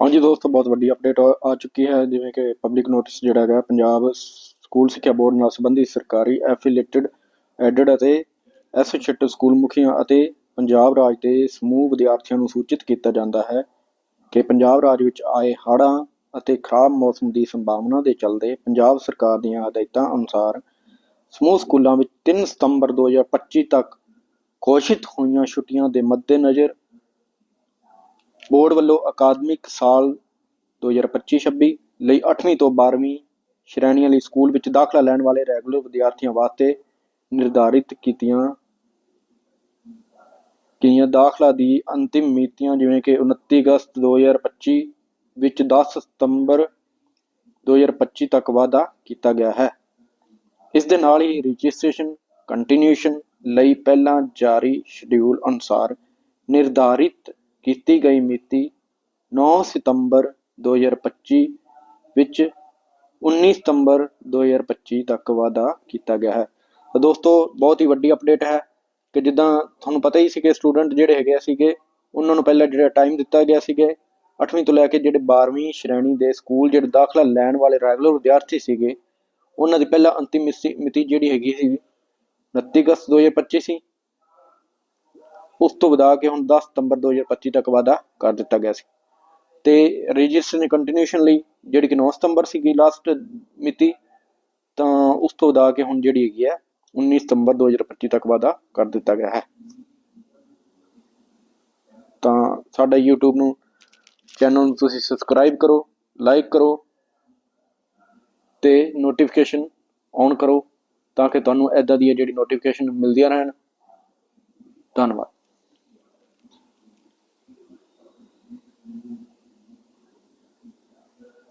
ਹਾਂਜੀ ਦੋਸਤੋ, ਬਹੁਤ ਵੱਡੀ ਅਪਡੇਟ ਆ ਚੁੱਕੀ ਹੈ। ਜਿਵੇਂ ਕਿ ਪਬਲਿਕ ਨੋਟਿਸ ਜਿਹੜਾ ਹੈਗਾ, ਪੰਜਾਬ ਸਕੂਲ ਸਿੱਖਿਆ ਬੋਰਡ ਨਾਲ ਸੰਬੰਧਿਤ ਸਰਕਾਰੀ ਐਫੀਲੀਏਟਡ ਐਡਡ ਅਤੇ ਐਸੋਸੀਏਟਡ ਸਕੂਲ ਮੁਖੀਆਂ ਅਤੇ ਪੰਜਾਬ ਰਾਜ ਦੇ ਸਮੂਹ ਵਿਦਿਆਰਥੀਆਂ ਨੂੰ ਸੂਚਿਤ ਕੀਤਾ ਜਾਂਦਾ ਹੈ ਕਿ ਪੰਜਾਬ ਰਾਜ ਵਿੱਚ ਆਏ ਹੜ੍ਹਾਂ ਅਤੇ ਖਰਾਬ ਮੌਸਮ ਦੀ ਸੰਭਾਵਨਾ ਦੇ ਚੱਲਦੇ ਪੰਜਾਬ ਸਰਕਾਰ ਦੀਆਂ ਹਦਾਇਤਾਂ ਅਨੁਸਾਰ ਸਮੂਹ ਸਕੂਲਾਂ ਵਿੱਚ 3 ਸਤੰਬਰ 2025 ਤੱਕ ਘੋਸ਼ਿਤ ਹੋਈਆਂ ਛੁੱਟੀਆਂ ਦੇ ਮੱਦੇਨਜ਼ਰ ਬੋਰਡ ਵੱਲੋਂ ਅਕਾਦਮਿਕ ਸਾਲ 2025-26 ਲਈ 8ਵੀਂ ਤੋਂ 12ਵੀਂ ਸ਼੍ਰੇਣੀਆਂ ਲਈ ਸਕੂਲ ਵਿੱਚ ਦਾਖਲਾ ਲੈਣ ਵਾਲੇ ਰੈਗੂਲਰ ਵਿਦਿਆਰਥੀਆਂ ਵਾਸਤੇ ਨਿਰਧਾਰਿਤ ਕੀਤੀਆਂ ਗਈਆਂ ਦਾਖਲਾ ਦੀ ਅੰਤਿਮ ਮਿਤੀਆਂ ਜਿਵੇਂ ਕਿ 29 ਅਗਸਤ 2025 ਵਿੱਚ 10 ਸਤੰਬਰ 2025 ਤੱਕ ਵਾਧਾ ਕੀਤਾ ਗਿਆ ਹੈ। ਇਸ ਦੇ ਨਾਲ ਹੀ ਰਜਿਸਟ੍ਰੇਸ਼ਨ ਕੰਟੀਨਿਊਸ਼ਨ ਲਈ ਪਹਿਲਾਂ ਜਾਰੀ ਸ਼ਡਿਊਲ ਅਨੁਸਾਰ ਨਿਰਧਾਰਿਤ ਕੀਤੀ ਗਈ ਮਿਤੀ 9 ਸਤੰਬਰ 2025 ਵਿੱਚ 19 ਸਤੰਬਰ 2025 ਤੱਕ ਵਾਧਾ ਕੀਤਾ ਗਿਆ ਹੈ। ਤਾਂ ਦੋਸਤੋ, ਬਹੁਤ ਹੀ ਵੱਡੀ ਅਪਡੇਟ ਹੈ ਕਿ ਜਿੱਦਾਂ ਤੁਹਾਨੂੰ ਪਤਾ ਹੀ ਸੀ ਕਿ ਸਟੂਡੈਂਟ ਜਿਹੜੇ ਹੈਗੇ ਸੀਗੇ, ਉਹਨਾਂ ਨੂੰ ਪਹਿਲਾਂ ਜਿਹੜਾ ਟਾਈਮ ਦਿੱਤਾ ਗਿਆ ਸੀਗੇ 8ਵੀਂ ਤੋਂ ਲੈ ਕੇ ਜਿਹੜੇ 12ਵੀਂ ਸ਼੍ਰੇਣੀ ਦੇ ਸਕੂਲ ਜਿਹੜੇ ਦਾਖਲਾ ਲੈਣ ਵਾਲੇ ਰੈਗੂਲਰ ਵਿਦਿਆਰਥੀ ਸੀਗੇ, ਉਹਨਾਂ ਦੀ ਪਹਿਲਾਂ ਅੰਤਿਮ ਮਿਤੀ ਜਿਹੜੀ ਹੈਗੀ ਸੀ 29 ਅਗਸਤ 2025 ਸੀ। ਉਸ ਤੋਂ ਵਧਾ ਕੇ ਹੁਣ 10 ਸਤੰਬਰ 2025 ਤੱਕ ਵਾਧਾ ਕਰ ਦਿੱਤਾ ਗਿਆ ਸੀ। ਤੇ ਰਜਿਸਟ੍ਰੇਸ਼ਨ ਕੰਟੀਨਿਊਸ਼ਨ ਲਈ ਜਿਹੜੀ ਕਿ 9 ਸਤੰਬਰ ਸੀਗੀ ਲਾਸਟ ਮਿਤੀ, ਤਾਂ ਉਸ ਤੋਂ ਵਧਾ ਕੇ ਹੁਣ ਜਿਹੜੀ ਹੈਗੀ ਹੈ 19 ਸਤੰਬਰ 2025 ਤੱਕ ਵਾਧਾ ਕਰ ਦਿੱਤਾ ਗਿਆ ਹੈ। ਤਾਂ ਸਾਡਾ YouTube ਨੂੰ ਚੈਨਲ ਨੂੰ ਤੁਸੀਂ ਸਬਸਕ੍ਰਾਈਬ ਕਰੋ ਲਾਈਕ ਕਰੋ ਤੇ ਨੋਟੀਫਿਕੇਸ਼ਨ ਔਨ ਕਰੋ ਤਾਂ ਕਿ ਤੁਹਾਨੂੰ ਐਦਾਂ ਦੀਆਂ ਜਿਹੜੀ ਨੋਟੀਫਿਕੇਸ਼ਨ ਮਿਲਦੀਆਂ ਰਹਿਣ। ਧੰਨਵਾਦ।